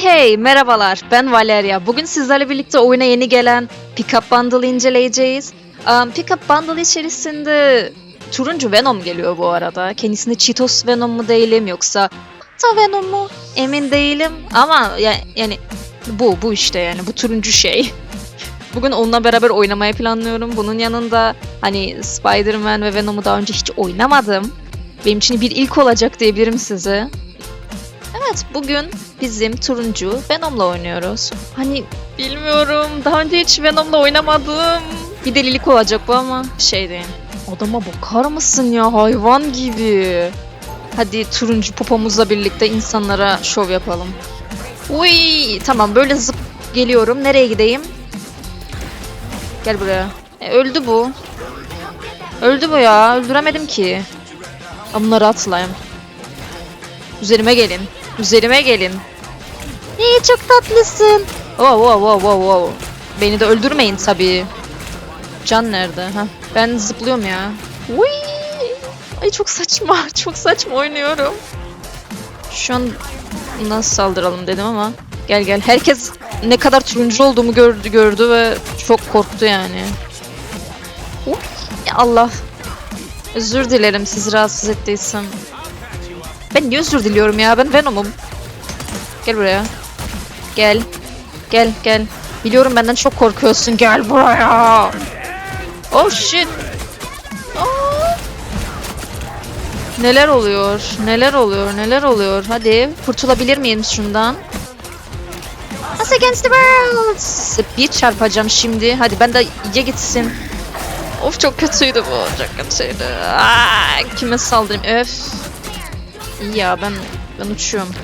Hey merhabalar ben Valeria. Bugün sizlerle birlikte oyuna yeni gelen Pickup Bundle inceleyeceğiz. Um, Pickup Bundle içerisinde turuncu Venom geliyor bu arada. Kendisinde Cheetos Venom mu değilim yoksa Ta Venom mu emin değilim ama ya, yani bu bu işte yani bu turuncu şey. Bugün onunla beraber oynamayı planlıyorum. Bunun yanında hani Spider-Man ve Venom'u daha önce hiç oynamadım. Benim için bir ilk olacak diyebilirim size. Evet bugün bizim turuncu Venom'la oynuyoruz. Hani bilmiyorum daha önce hiç Venom'la oynamadım. Bir delilik olacak bu ama şey değil. Adama bakar mısın ya hayvan gibi. Hadi turuncu popomuzla birlikte insanlara şov yapalım. Uy tamam böyle zıp geliyorum. Nereye gideyim? Gel buraya. E, öldü bu. Öldü bu ya. Öldüremedim ki. Bunları atlayayım. Üzerime gelin. Üzerime gelin. İyi çok tatlısın. Wow wow wow wow wow. Beni de öldürmeyin tabii. Can nerede? Ha? Ben zıplıyorum ya. Uy! Ay çok saçma. Çok saçma oynuyorum. Şu an nasıl saldıralım dedim ama. Gel gel. Herkes ne kadar turuncu olduğumu gördü gördü ve çok korktu yani. Uy, Allah. Özür dilerim sizi rahatsız ettiysem. Ben niye özür diliyorum ya? Ben Venom'um. Gel buraya. Gel. Gel gel. Biliyorum benden çok korkuyorsun. Gel buraya. Oh shit. Aa. Neler oluyor? Neler oluyor? Neler oluyor? Hadi kurtulabilir miyim şundan? Us against the world. Bir çarpacağım şimdi. Hadi ben de ye gitsin. Of çok kötüydü bu. Çok kötüydü. Aa, kime saldırayım? Öf. İyi ya ben ben uçuyorum.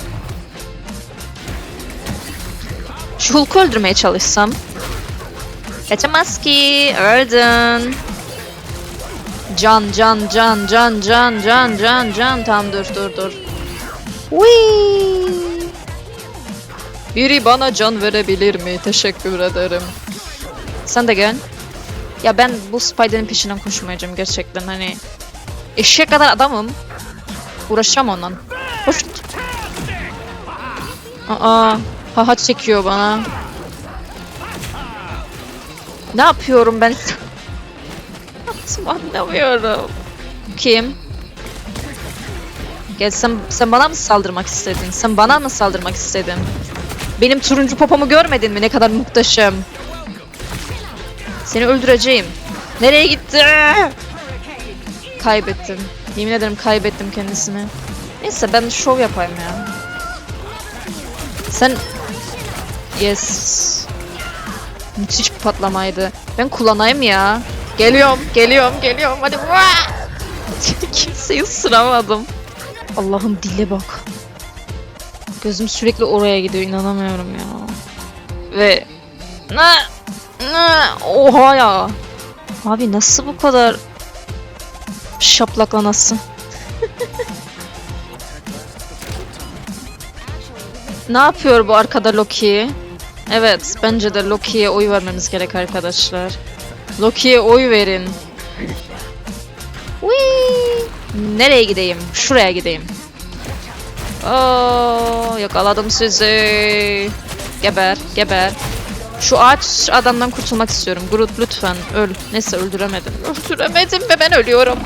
Şu Hulk'u öldürmeye çalışsam. Kaçamaz ki. Öldün. Can can can can can can can can. Tamam dur dur dur. Whee! Biri bana can verebilir mi? Teşekkür ederim. Sen de gel. Ya ben bu Spider'in peşinden koşmayacağım gerçekten hani. Eşek kadar adamım. Uğraşacağım ondan. Hoş. Aa, haha çekiyor bana. Ne yapıyorum ben? Anlamıyorum. Kim? Gel sen, sen bana mı saldırmak istedin? Sen bana mı saldırmak istedin? Benim turuncu popomu görmedin mi? Ne kadar muhteşem. Seni öldüreceğim. Nereye gitti? Kaybettim. Yemin ederim kaybettim kendisini. Neyse ben şov yapayım ya. Sen... Yes. Müthiş bir patlamaydı. Ben kullanayım ya. Geliyorum, geliyorum, geliyorum. Hadi. Kimseyi ısıramadım. Allah'ım dile bak. Gözüm sürekli oraya gidiyor. inanamıyorum ya. Ve... Ne? Ne? Oha ya. Abi nasıl bu kadar şaplaklanasın? ne yapıyor bu arkada Loki? Evet, bence de Loki'ye oy vermemiz gerek arkadaşlar. Loki'ye oy verin. Whee! Nereye gideyim? Şuraya gideyim. Oo, yakaladım sizi. Geber, geber. Şu ağaç adamdan kurtulmak istiyorum. Groot lütfen öl. Neyse öldüremedim. Öldüremedim ve ben ölüyorum.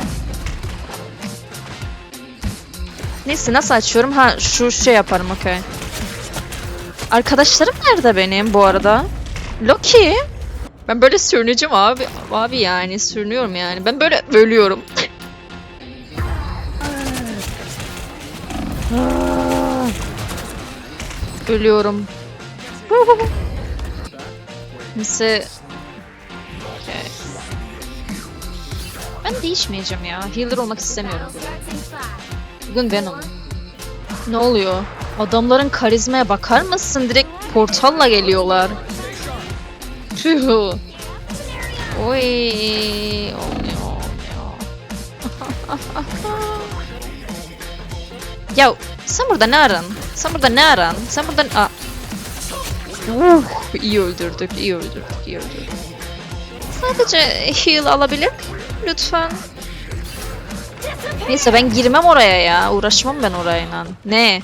Neyse nasıl açıyorum? Ha şu şey yaparım okey. Arkadaşlarım nerede benim bu arada? Loki. Ben böyle sürüneceğim abi. Abi yani sürünüyorum yani. Ben böyle ölüyorum. Ölüyorum. Neyse. Okay. Ben değişmeyeceğim ya. Healer olmak istemiyorum. Bugün Venom. Ne oluyor? Adamların karizmaya bakar mısın? Direkt portalla geliyorlar. Tüh. Oy. Olmuyor, olmuyor. ya sen burada ne aran? Sen burada ne aran? Sen burada... Aa. Uh, iyi öldürdük, iyi öldürdük, iyi öldürdük. Sadece heal alabilir? Lütfen. Neyse ben girmem oraya ya. Uğraşmam ben orayla. Ne?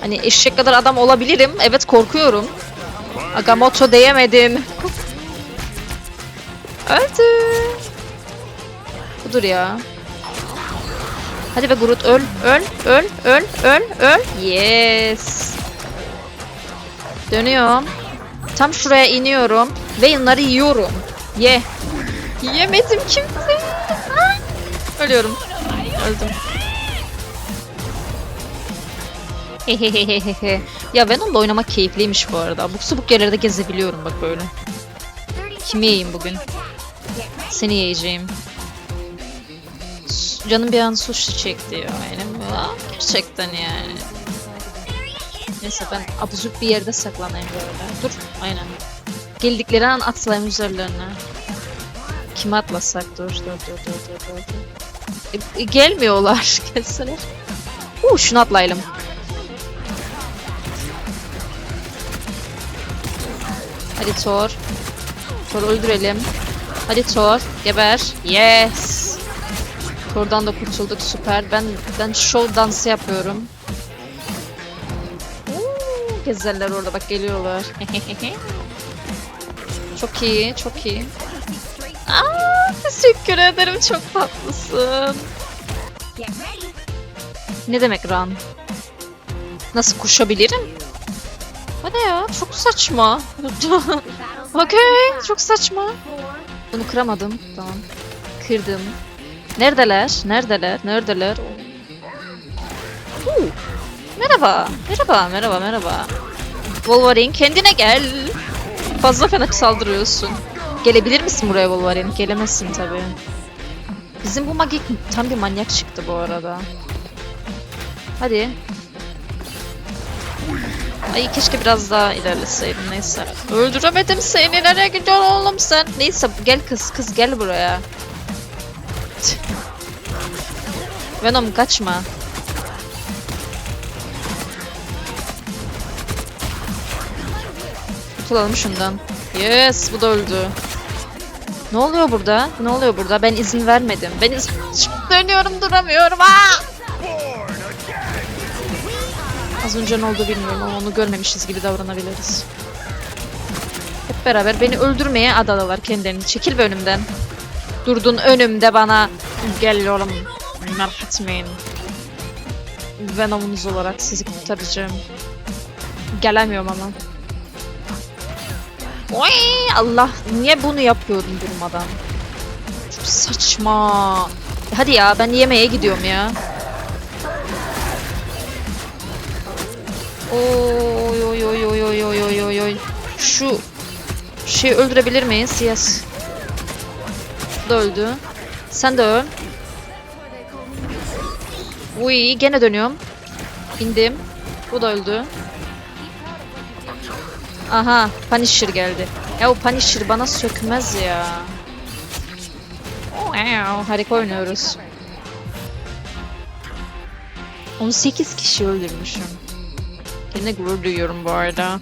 Hani eşek kadar adam olabilirim. Evet korkuyorum. Agamotto diyemedim. Öldü. Budur ya. Hadi be Groot öl, öl, öl, öl, öl, öl. Yes. Dönüyorum. Tam şuraya iniyorum. Ve yanları yiyorum. Ye. Yemedim kimse. Ölüyorum. Öldüm. Hehehehehe. ya Venom'la oynamak keyifliymiş bu arada. Abuk subuk yerlerde gezebiliyorum bak böyle. Kimi yiyeyim bugün? Seni yiyeceğim. Canım bir an sushi çekti ya benim. Gerçekten yani. Neyse ben abuzuk bir yerde saklanayım böyle. Dur aynen. Geldikleri an atlayayım üzerlerine. Kime atlasak? Dur dur dur dur dur dur. E, gelmiyorlar. Gelseler. Uh, şunu atlayalım. Hadi Thor. Thor öldürelim. Hadi Thor. Geber. Yes. Thor'dan da kurtulduk. Süper. Ben ben show dansı yapıyorum. Gezerler orada bak geliyorlar. çok iyi, çok iyi. Teşekkür ederim. Çok tatlısın. Ne demek run? Nasıl koşabilirim? O ne ya? Çok saçma. Okey, çok saçma. Bunu kıramadım. Tamam. Kırdım. Neredeler? Neredeler? Neredeler? Huu. Merhaba. Merhaba, merhaba, merhaba. Wolverine kendine gel. Fazla fena saldırıyorsun. Gelebilir misin buraya Wolverine? Gelemezsin tabii. Bizim bu magik tam bir manyak çıktı bu arada. Hadi. Ay keşke biraz daha ilerleseydim neyse. Öldüremedim seni nereye gidiyorsun oğlum sen? Neyse gel kız kız gel buraya. Venom kaçma. Tutalım şundan. Yes bu da öldü. Ne oluyor burada? Ne oluyor burada? Ben izin vermedim. Ben izin... Dönüyorum duramıyorum. Aa! Az önce ne oldu bilmiyorum ama onu görmemişiz gibi davranabiliriz. Hep beraber beni öldürmeye adadılar kendilerini. Çekil be önümden. Durdun önümde bana. Geliyorum. Merak etmeyin. Venom'unuz olarak sizi kurtaracağım. Gelemiyorum ama. Oy Allah niye bunu yapıyorum durmadan? Çok saçma. Hadi ya ben yemeğe gidiyorum ya. Oy oy oy oy oy oy oy oy oy. Şu şeyi öldürebilir miyiz? Yes. Bu da öldü. Sen de öl. Uy gene dönüyorum. İndim. Bu da öldü. Aha Punisher geldi. Ya o Punisher bana sökmez ya. Wow, harika oynuyoruz. 18 kişi öldürmüşüm. Kendine gurur duyuyorum bu arada.